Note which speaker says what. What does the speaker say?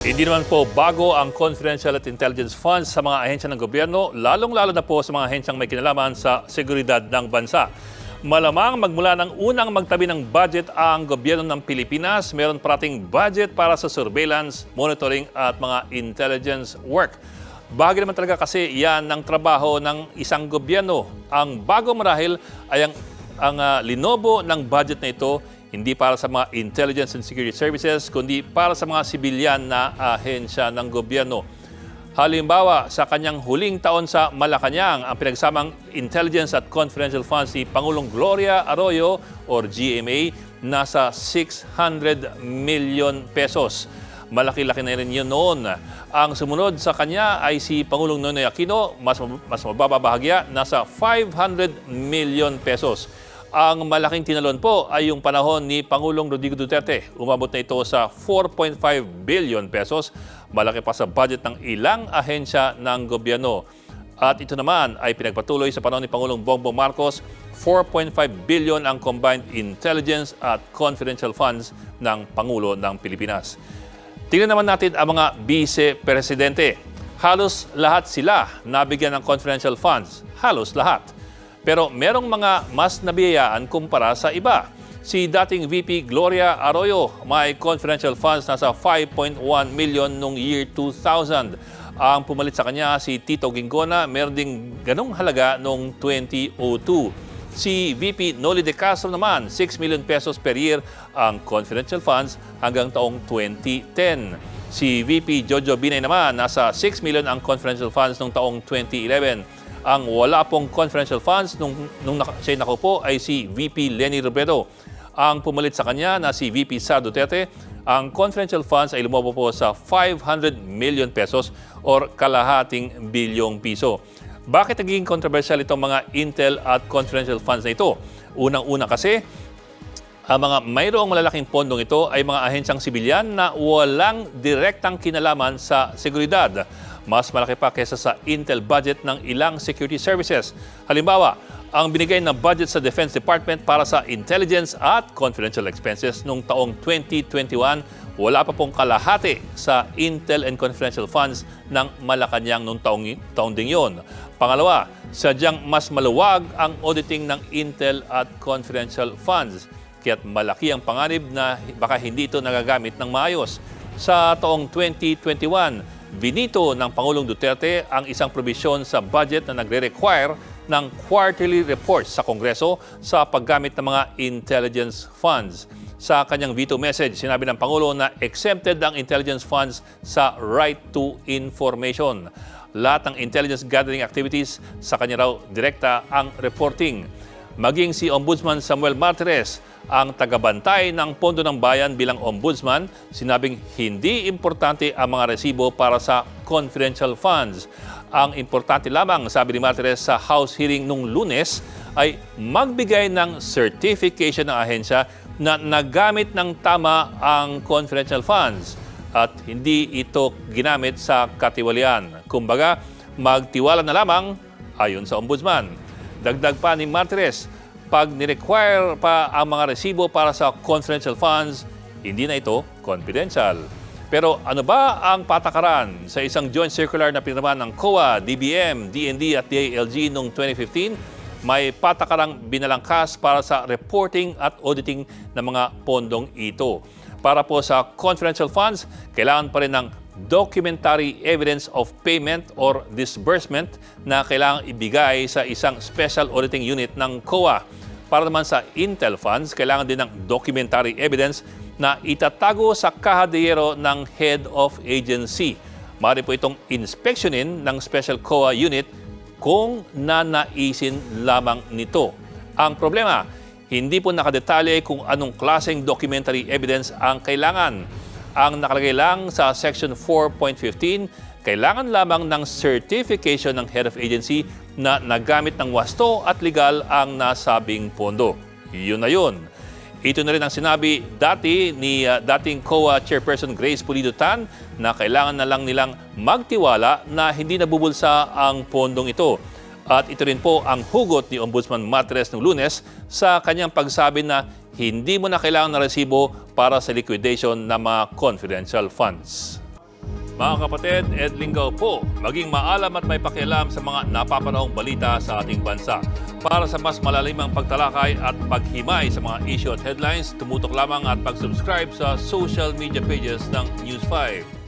Speaker 1: Hindi naman po bago ang confidential at intelligence funds sa mga ahensya ng gobyerno, lalong-lalo na po sa mga ahensyang may kinalaman sa seguridad ng bansa. Malamang magmula ng unang magtabi ng budget ang gobyerno ng Pilipinas, meron parating budget para sa surveillance, monitoring at mga intelligence work. Bagay naman talaga kasi yan ng trabaho ng isang gobyerno. Ang bago marahil ay ang, ang ah, linobo ng budget na ito hindi para sa mga intelligence and security services, kundi para sa mga sibilyan na ahensya ng gobyerno. Halimbawa, sa kanyang huling taon sa Malacanang, ang pinagsamang Intelligence at Confidential Funds ni Pangulong Gloria Arroyo or GMA nasa 600 million pesos. Malaki-laki na rin yun noon. Ang sumunod sa kanya ay si Pangulong Nonoy Aquino, mas, mas mababa bahagya, nasa 500 million pesos. Ang malaking tinalon po ay yung panahon ni Pangulong Rodrigo Duterte. Umabot na ito sa 4.5 billion pesos, malaki pa sa budget ng ilang ahensya ng gobyerno. At ito naman ay pinagpatuloy sa panahon ni Pangulong Bongbong Marcos, 4.5 billion ang combined intelligence at confidential funds ng Pangulo ng Pilipinas. Tingnan naman natin ang mga vice-presidente. Halos lahat sila nabigyan ng confidential funds. Halos lahat. Pero merong mga mas nabiyayaan kumpara sa iba. Si dating VP Gloria Arroyo may confidential funds nasa 5.1 million noong year 2000. Ang pumalit sa kanya si Tito Gingona meron ding ganong halaga noong 2002. Si VP Noli De Castro naman, 6 million pesos per year ang confidential funds hanggang taong 2010. Si VP Jojo Binay naman, nasa 6 million ang confidential funds noong taong 2011. Ang wala pong confidential funds nung, nung naka, siya nakupo ay si VP Lenny Robredo. Ang pumalit sa kanya na si VP Sara Duterte, ang confidential funds ay lumobo po sa 500 million pesos or kalahating bilyong piso. Bakit naging controversial itong mga Intel at confidential funds na ito? Unang-una kasi, ang mga mayroong malalaking pondong ito ay mga ahensyang sibilyan na walang direktang kinalaman sa seguridad. Mas malaki pa kaysa sa Intel budget ng ilang security services. Halimbawa, ang binigay na budget sa Defense Department para sa intelligence at confidential expenses noong taong 2021, wala pa pong kalahati sa Intel and confidential funds ng Malacanang noong taong, taong ding yun. Pangalawa, sadyang mas maluwag ang auditing ng Intel at confidential funds kaya't malaki ang panganib na baka hindi ito nagagamit ng maayos. Sa taong 2021, binito ng Pangulong Duterte ang isang probisyon sa budget na nagre-require ng quarterly reports sa Kongreso sa paggamit ng mga intelligence funds. Sa kanyang veto message, sinabi ng Pangulo na exempted ang intelligence funds sa right to information. Lahat ng intelligence gathering activities sa kanya raw direkta ang reporting. Maging si Ombudsman Samuel Martires, ang tagabantay ng Pondo ng Bayan bilang Ombudsman, sinabing hindi importante ang mga resibo para sa confidential funds. Ang importante lamang, sabi ni Martires sa House hearing nung lunes, ay magbigay ng certification ng ahensya na nagamit ng tama ang confidential funds at hindi ito ginamit sa katiwalian. Kumbaga, magtiwala na lamang ayon sa ombudsman. Dagdag pa ni Martires, pag ni-require pa ang mga resibo para sa confidential funds, hindi na ito confidential. Pero ano ba ang patakaran sa isang joint circular na pinirmahan ng COA, DBM, DND at DILG noong 2015? May patakarang binalangkas para sa reporting at auditing ng mga pondong ito. Para po sa confidential funds, kailangan pa rin ng documentary evidence of payment or disbursement na kailangang ibigay sa isang special auditing unit ng COA. Para naman sa Intel funds, kailangan din ng documentary evidence na itatago sa kahadiyero ng head of agency. Maaari po itong inspeksyonin ng special COA unit kung nanaisin lamang nito. Ang problema, hindi po nakadetalye kung anong klaseng documentary evidence ang kailangan. Ang nakalagay lang sa Section 4.15, kailangan lamang ng certification ng head of agency na nagamit ng wasto at legal ang nasabing pondo. Yun na yun. Ito na rin ang sinabi dati ni uh, dating COA Chairperson Grace Pulido Tan na kailangan na lang nilang magtiwala na hindi nabubulsa ang pondong ito. At ito rin po ang hugot ni Ombudsman Matres ng lunes sa kanyang pagsabi na hindi mo na kailangan ng resibo para sa liquidation ng mga confidential funds. Mga kapatid, Ed Lingaw po, maging maalam at may pakialam sa mga napapanahong balita sa ating bansa. Para sa mas malalimang pagtalakay at paghimay sa mga issue at headlines, tumutok lamang at pag-subscribe sa social media pages ng News 5.